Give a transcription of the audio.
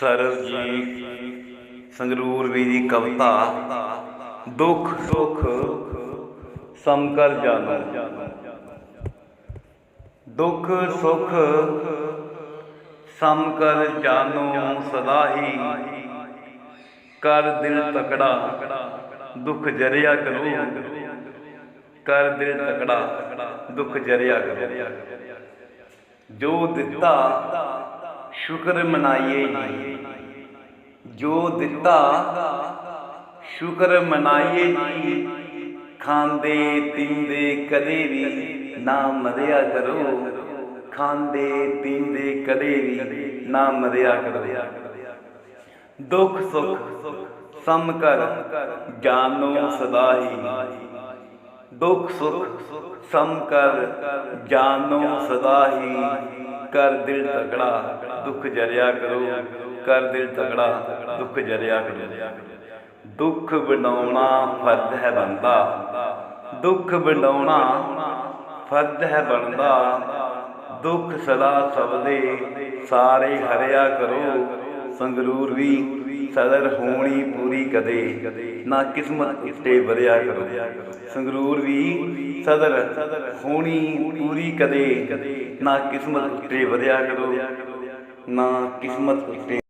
ਸਰਬਜੀਤ ਸੰਗਰੂਰ ਵੀ ਦੀ ਕਵਿਤਾ, ਦੁੱਖ, ਸੁਖ ਸਮਕਰ ਜਾਨੋ। ਦੁੱਖ, ਸੁੱਖ ਸਮਕਰ ਜਾਨੋ ਸਦਾ ਹੀ ਕਰ ਦਿਲ ਤਕੜਾ, ਦੁੱਖ ਜਰਿਆ ਕਰੋ। ਕਰ ਦਿਲ ਤਕੜਾ, ਦੁੱਖ ਜਰਿਆ ਕਰੋ। ਜੋ ਦਿੱਤਾ ਸ਼ੁਕਰ ਮਨਾਈਏ ਜੀ। ਜੋ ਦਿੱਤਾ, ਸ਼ੁਕਰ ਮਨਾਈਏ ਜੀ। ਖਾਂਦੇ, ਪੀਂਦੇ ਕਦੇ ਵੀ ਨਾ ਮਰਿਆ ਕਰੋ। ਖਾਂਦੇ, ਪੀਂਦੇ ਕਦੇ ਵੀ ਨਾ ਮਰਿਆ ਕਰੋ। ਦੁੱਖ ਸੁੱਖ ਸਮ ਕਰ, ਜਾਨੋ ਸਦਾ ਹੀ ਦੁੱਖ ਸੁੱਖ ਸਮ ਕਰ, ਜਾਨੋ ਸਦਾ ਹੀ ਕਰ ਦਿਲ ਤਕੜਾ, ਦੁੱਖ ਜਰਿਆ ਕਰੋ। ਕਰ ਦਿਲ ਤਕੜਾ, ਦੁੱਖ ਜਰਿਆ ਕਰੋ। ਦੁੱਖ ਬਣਾਉਣਾ ਫਰਜ਼ ਹੈ ਬੰਦਾ। ਦੁੱਖ ਬਣਾਉਣਾ ਫਰਜ਼ ਹੈ ਬਣਦਾ ਦੁੱਖ ਸਦਾ ਸਭ ਦੇ ਸਾਰੇ ਹਰਿਆ ਕਰੋ। ਸੰਗਰੂਰ ਵੀ ਸਦਰ ਹੋਣੀ ਪੂਰੀ ਕਦੇ। ਨਾ ਕਿਸਮਤ ਉੱਤੇ ਵਰਿਆ ਕਰੋ। ਸੰਗਰੂਰ ਵੀ ਸਦਰ ਹੋਣੀ ਪੂਰੀ ਕਦੇ ਨਾ ਕਿਸਮਤ ਉੱਤੇ ਵਧਿਆ ਕਰੋ ਨਾ ਕਿਸਮਤ ਉੱਤੇ